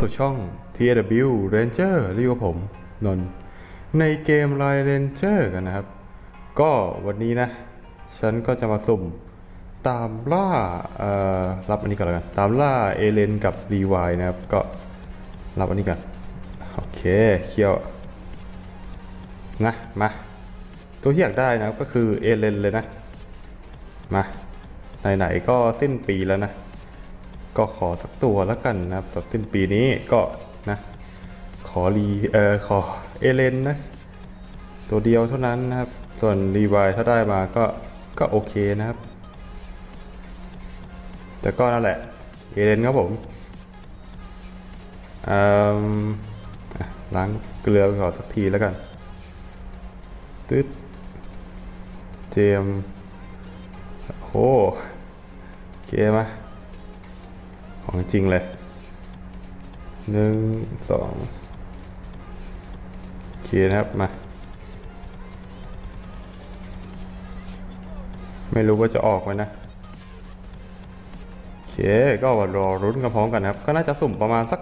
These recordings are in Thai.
สู่ช่อง TW Ranger เรียกว่าผม นนท์ในเกม Line Ranger กันนะครับ ก็วันนี้นะ ฉันก็จะมาสุ่มตามล่าเอ่อรับอันนี้ก่อนแล้วกัน ตามล่าเอเลนกับรีวายนะครับ ก็รับอันนี้ก่อน โอเคเคียว นะ มา ตัวที่อยากได้นะครับก็คือเอเลนเลยนะ มา ไหนๆก็สิ้นปีแล้วนะ ก็ขอสักตัวแล้วกันนะครับสับสิ้นปีนี้ก็นะ ขอรีเออขอเอเลนนะ ตัวเดียวเท่านั้นนะครับ ส่วนรีวายถ้าได้มาก็ก็โอเคนะครับ แต่ก็นั่นแหละ เอเลนครับผมอืมอะล้างเกลือไปก่อนสักทีแล้วกันตึ๊ดเจมโอ้โอเคไหม ของจริงเลยหนึ่งสองโอเคนะครับมา ไม่รู้ว่าจะออกไหมนะโอเคก็รอรุ้นกันพร้อมกันนะครับ ก็น่าจะสุ่มประมาณสัก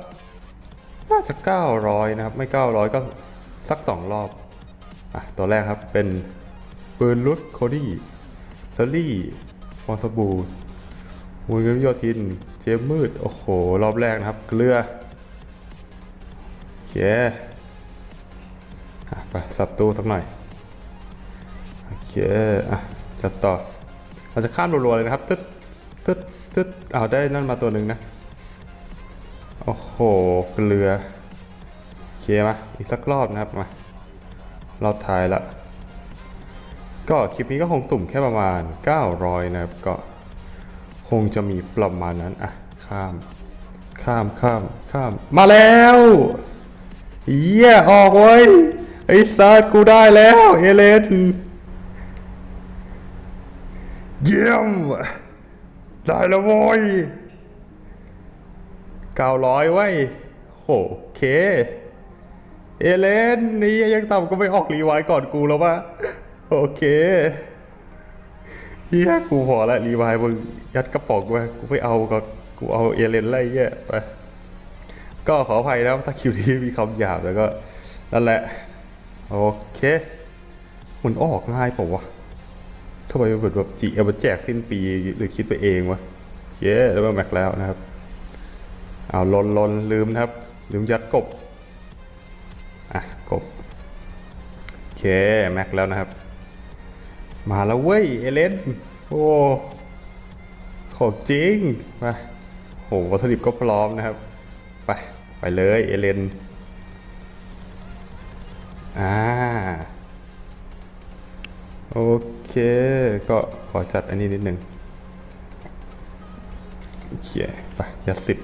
น่าจะ 900 นะครับ ไม่ 900 ก็สัก 2 รอบ อะ ตัวแรกครับเป็นปืนลุดโคดี้เทอรี่วอสบู มูลเงินโยธิน เจมมืด โอ้โห รอบแรกนะครับ เกลือเคไปสับตู้สักหน่อย โอเค อะ จัดต่อ เราจะข้ามรัวๆเลยนะครับ ตึ๊ด ตึ๊ด ตึ๊ด เอาได้นั่นมาตัวหนึ่งนะ โอ้โห เกลือโอเคมา อีกสักรอบนะครับ มา รอบท้ายละ ก็คลิปนี้ก็คงสุ่มแค่ประมาณ 900 นะครับ ก็ คงจะมีประมาณนั้นอะข้าม ข้ามข้ามข้าม มาแล้วเยี่ยออกเว้ยไอ้สัตว์กูได้แล้ว เอเลนเยี่ยมได้แล้วโว้ยเก้าร้อยไว้โหเค เอเลนนี่ยังต่ำก็ไม่ออกรีไวก่อนกูแล้วปะโอเค เฮียกูพอละรีไวายมึงยัดกระป๋องไว้กูไม่เอาก็กูเอาเอเลนไล่เงี้ยไปก็ขออภัยนะถ้าคิวนี้มีคำหยาบแล้วก็นั่นแหละ โอเค มันออกง่ายป่าวะทำไมมันเหมือนแบบจีเอามาแจกสิ้นปีหรือคิดไปเองวะเย้แล้วมาแม็กแล้วนะครับเอาลนลนลืมนะครับ ลืมยัดกบ อะ กบ โอเค แม็กแล้วนะครับ มาแล้วเว้ย เอเลน โอ้ของจริง มาโหวัตถุดิบก็พร้อมนะครับ ไป ไปเลย เอเลน อ่า โอเค ก็ขอจัดอันนี้นิดหนึ่งโอเค ไปยัดสิบ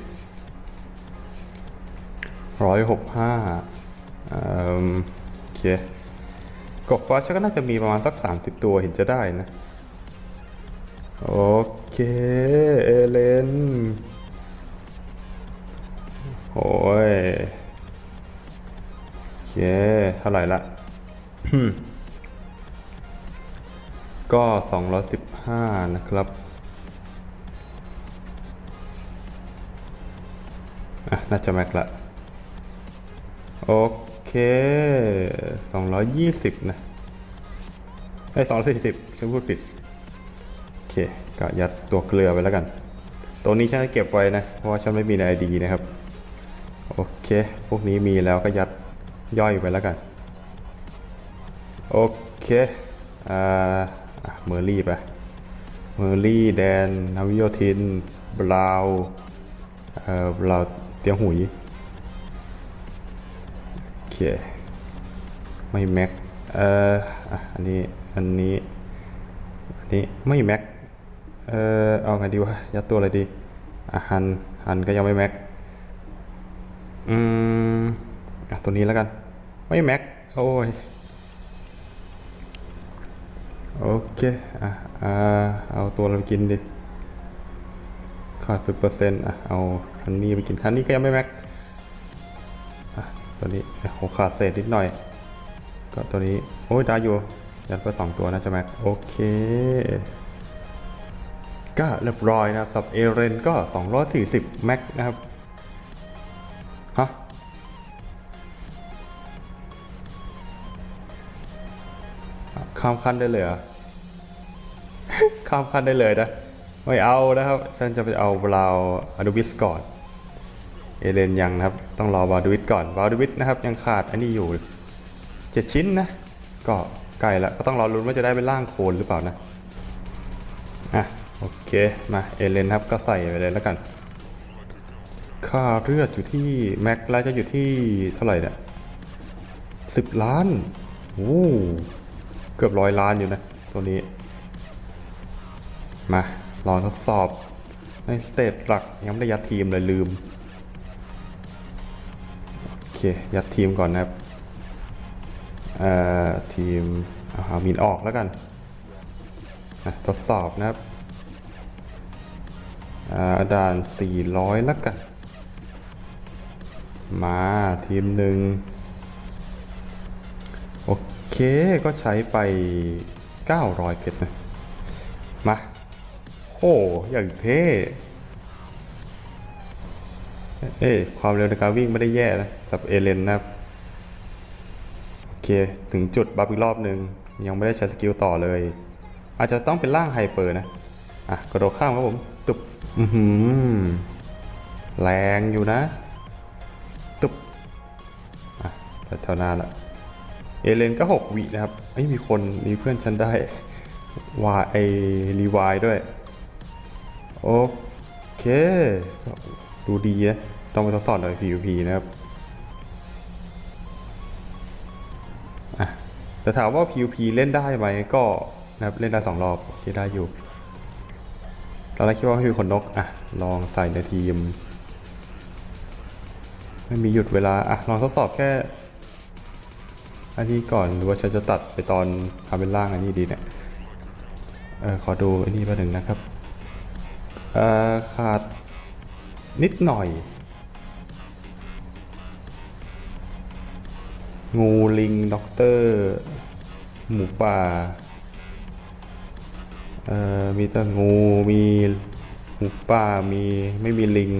ร้อยหกห้าโอเค กบฟ้าชักก็น่าจะมีประมาณสัก 30 ตัวเห็นจะได้นะ โอเค เอเลนโอ้ยโอเค เท่าไหร่ละ ก็ 215 นะครับอะน่าจะแม็กละ โอเค 220 นะไอ้สองร้อยสี่สิบฉันพูดผิด โอเค ก็ยัดตัวเกลือไปแล้วกัน ตัวนี้ฉันเก็บไว้นะ เพราะว่าฉันไม่มีในไอดีนะครับ โอเค พวกนี้มีแล้วก็ยัดย่อยไปแล้วกัน โอเค อ่าเมอร์รี่ไป เมอร์รี่แดน นาวิโยทิน บราว์เอ่อบราว์เตียงหุย เค ไม่แม็กเอ่ออะอันนี้ อันนี้ อันนี้ไม่แม็กเอ่อเอาไงดีวะ ยัดตัวอะไรดีอะฮันฮันก็ยังไม่แม็กอืมอะตัวนี้แล้วกัน ไม่แม็กโอ้ยโอเค อะอ่าเอาตัวเราไปกินดิ ขาดเป็นเปอร์เซ็นต์ อะ เอาคันนี้ไปกินคันนี้ก็ยังไม่แม็ก ตัวนี้โอ้ขาดเศษนิดหน่อย ก็ตัวนี้ โอ้ยได้อยู่ยัดไปสองตัวนะจ๊ะแม็ก โอเค ก็เรียบร้อยนะครับสับเอเรนก็ 240 แม็กนะครับ ฮะ ข้ามขั้นได้เลยอะข้ามขั้นได้เลยนะ ไม่เอานะครับ ฉันจะไปเอาเราอนุบิสก่อน เอเลนยังนะครับ ต้องรอบาดูวิทก่อนบาดูวิทนะครับ ยังขาดอันนี้อยู่เจ็ดชิ้นนะ ก็ใกล้แล้วก็ต้องรอลุ้นว่าจะได้เป็นร่างโคนหรือเปล่านะอะโอเคมาเอเลนครับก็ใส่ไปเลยแล้วกัน ค่าเลือดอยู่ที่แม็กแล้วจะอยู่ที่เท่าไหร่เนี่ยสิบล้านโอ้เกือบร้อยล้านอยู่นะ ตัวนี้ มาลองทดสอบในสเตจหลักยังไม่ได้ยัดทีมเลยลืม ยัดทีมก่อนนะครับเอ่อทีมเอาหามินออกแล้วกันทดสอบนะครับอ่าด่าน 400 แล้วกัน มาทีมหนึ่งโอเคก็ใช้ไป 900 เพชรนะ มา โหอย่างเท่ เอ้ความเร็วในการวิ่งไม่ได้แย่นะสับเอเลนนะครับ โอเค ถึงจุดบัฟอีกรอบหนึ่งยังไม่ได้ใช้สกิลต่อเลย อาจจะต้องเป็นร่างไฮเปอร์นะ อะ กระโดดข้ามครับผม ตุบอือหือแรงอยู่นะ ตุบอะแถวหน้าละเอเลนก็ 6 วินะครับเอ้ยมีคนมีเพื่อนฉันได้วายไอรีวายด้วย โอเค ดูดีนะ ต้องไปทดสอบหน่อย PVP นะครับแต่ถามว่า PVP เล่นได้ไหมก็นะครับเล่นได้สองรอบโอเคได้อยู่ตอนแรกคิดว่าไม่มีคนนกอะลองใส่ในทีมไม่มีหยุดเวลาอะลองทดสอบแค่อันนี้ก่อนหรือว่าฉันจะตัดไปตอนทำเป็นร่างอันนี้ดีเนี่ยเออขอดูอันนี้มาหนึ่งนะครับเออขาดนิดหน่อย งูลิงด็อกเตอร์ หมูป่าเอ่อมีแต่งู มีหมูป่า มีไม่มีลิง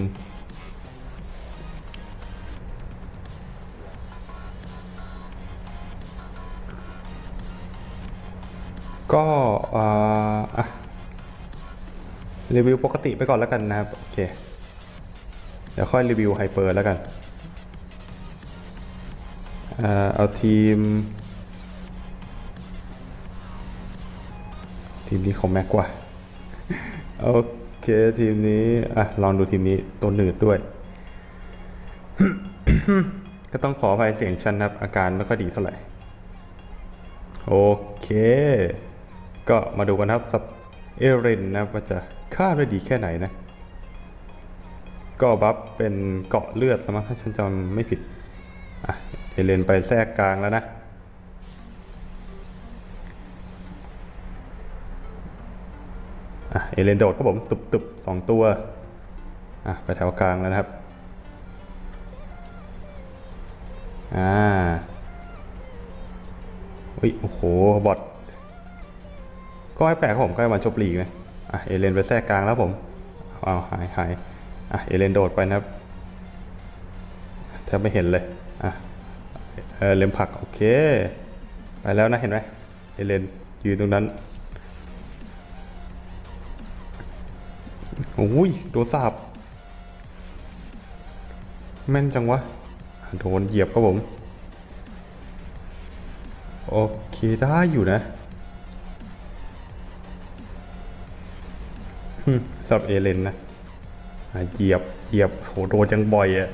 ก็อ่ออะรีวิวปกติไปก่อนแล้วกันนะครับ โอเค เดี๋ยวค่อยรีวิวไฮเปอร์แล้วกัน เอาทีม ทีมนี้เขาแม็กกว่า โอเค ทีมนี้ อะ ลองดูทีมนี้ตัวหนืดด้วย ก็ต้องขออภัยเสียงชันนะครับ อาการไม่ค่อยดีเท่าไหร่ โอเค ก็มาดูกันครับสับเอเรนนะว่าจะฆ่าได้ดีแค่ไหนนะ ก็บัฟเป็นเกาะเลือดแล้วมั้งถ้าฉันจำไม่ผิด อะ เอเลนไปแทรกกลางแล้วนะ เอเลนโดดครับผม ตุบตุบสองตัว อะ ไปแถวกลางแล้วนะครับ อ่าอุ้ย โอ้โห บอทก็ไม่แปลกครับผม ก็ให้มันจบลีกนะอะ เอเลนไปแทรกกลางแล้วผมอ้าวหายหายอะ เอเลนโดดไปนะครับแทบไม่เห็นเลย อะ เออเลมผัก โอเค ไปแล้วนะเห็นไหมเอเลนยืนตรงนั้นโอ้ยโดนสาบแม่นจังวะ โดนเหยียบครับผม โอเคได้อยู่นะฮึสำหรับเอเลนนะอะเหยียบ เหยียบโหโดนจังบ่อยอะ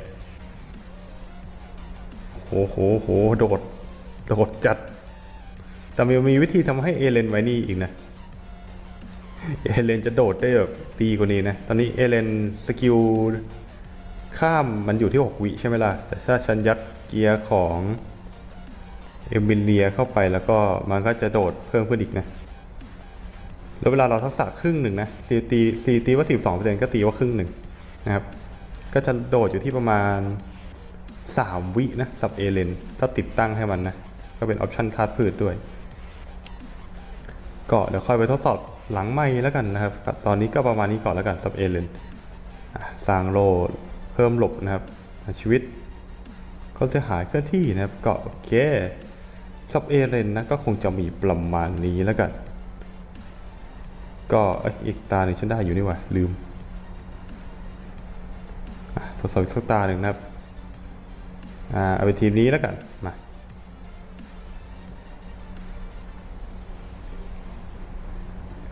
โหโหโหโดด โดดจัด แต่มันมีวิธีทำให้เอเลนไว้นี่อีกนะ เอเลนจะโดดได้แบบดีกว่านี้นะ ตอนนี้เอเลนสกิลข้ามมันอยู่ที่ 6 วิใช่ไหมล่ะ แต่ถ้าฉันยัดเกียร์ของเอมิเลียเข้าไปแล้วก็มันก็จะโดดเพิ่มขึ้นอีกนะ แล้วเวลาเราทักษะครึ่งหนึ่งนะซีตีซีตีว่า 12%ก็ตีว่าครึ่งหนึ่งนะครับ ก็จะโดดอยู่ที่ประมาณ 3 วินะสับเอเลนถ้าติดตั้งให้มันนะ ก็เป็นออปชันธาตุพืชด้วย ก็เดี๋ยวค่อยไปทดสอบหลังไม่แล้วกันนะครับ ตอนนี้ก็ประมาณนี้ก่อนแล้วกันสับเอเลนสร้างโลเพิ่มหลบนะครับ ชีวิตเขาเสียหายเคลื่อนที่นะครับก็โอเคซับเอเลนนะก็คงจะมีประมาณนี้แล้วกัน ก็อีกตาหนึ่งฉันได้อยู่นี่หว่าลืมทดสอบอีกสักตาหนึ่งนะครับ เอาไปทีมนี้แล้วกันมา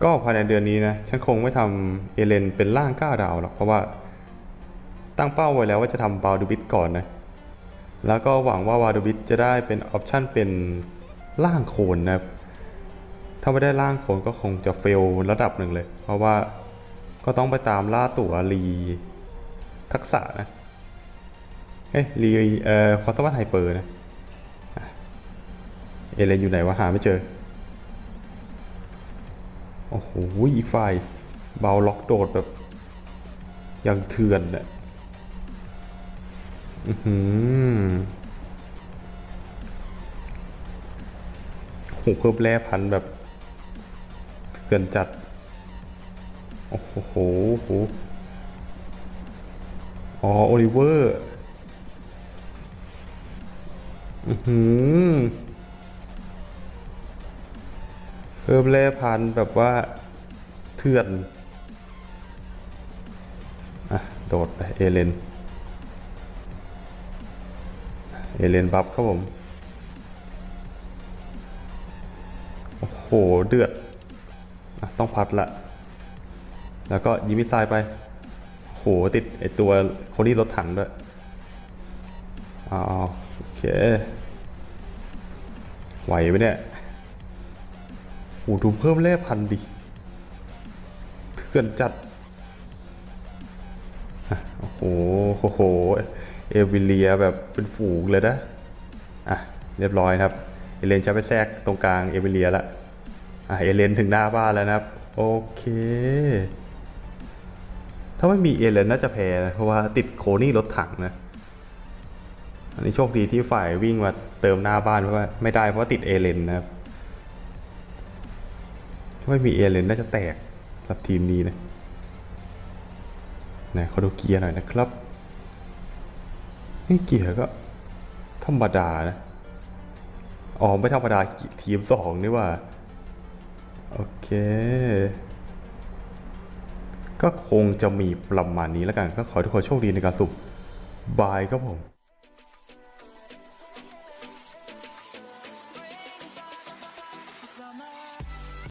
ก็ภายในเดือนนี้นะ ฉันคงไม่ทำเอเลนเป็นร่างก้าดาวหรอก เพราะว่าตั้งเป้าไว้แล้วว่าจะทำบาลดูบิทก่อนนะ แล้วก็หวังว่าวาดูบิทจะได้เป็นออปชันเป็นร่างโคนนะครับ ถ้าไม่ได้ร่างโคนก็คงจะเฟลระดับหนึ่งเลย เพราะว่าก็ต้องไปตามล่าตัวรีทักษะนะ เอ้ยรีเอ่อคอสวัตไฮเปอร์นะเอเลนอยู่ไหนวะหาไม่เจอ โอ้โหอีกฝ่ายเบาล็อกโดดแบบยังเถื่อนอะอือหือโอ้โหเพิ่มแร่พันแบบเถื่อนจัด โอ้โหโหโหอ๋อโอลิเวอร์ หือเพิ่มแร่พันแบบว่าเถื่อน อะ โดดไปเอเลน เอเลนบัฟครับผม โอ้โห เดือดอต้องพัดละ แล้วก็ยิงมิสไซล์ไปโอ้โหติดไอตัวคนที่รถถังด้วยอ้าวโอเค ไหวไหมเนี่ยโหดูเพิ่มแร่พันดิเถื่อนจัด โอ้โหโอ้โห เอวิเลียแบบเป็นฝูงเลยนะ อะ เรียบร้อยครับ เอเลนจะไปแทรกตรงกลางเอวิเลียละ อะ เอเลนถึงหน้าบ้านแล้วนะครับ โอเค ถ้าไม่มีเอเลนน่าจะแพ้นะ เพราะว่าติดโคนี่รถถังนะ อันนี้โชคดีที่ฝ่ายวิ่งมา เติมหน้าบ้านเพราะว่าไม่ได้เพราะติดเอเลนนะครับถ้าไม่มีเอเลนน่าจะแตกสำหรับทีมนี้นะไหนขอดูเกียร์หน่อยนะครับนี่เกียร์ก็ธรรมดานะอ๋อไม่ธรรมดาทีมสองนี่ว่า โอเค ก็คงจะมีประมาณนี้แล้วกัน ก็ขอทุกคนโชคดีในการสุ่มบายครับผม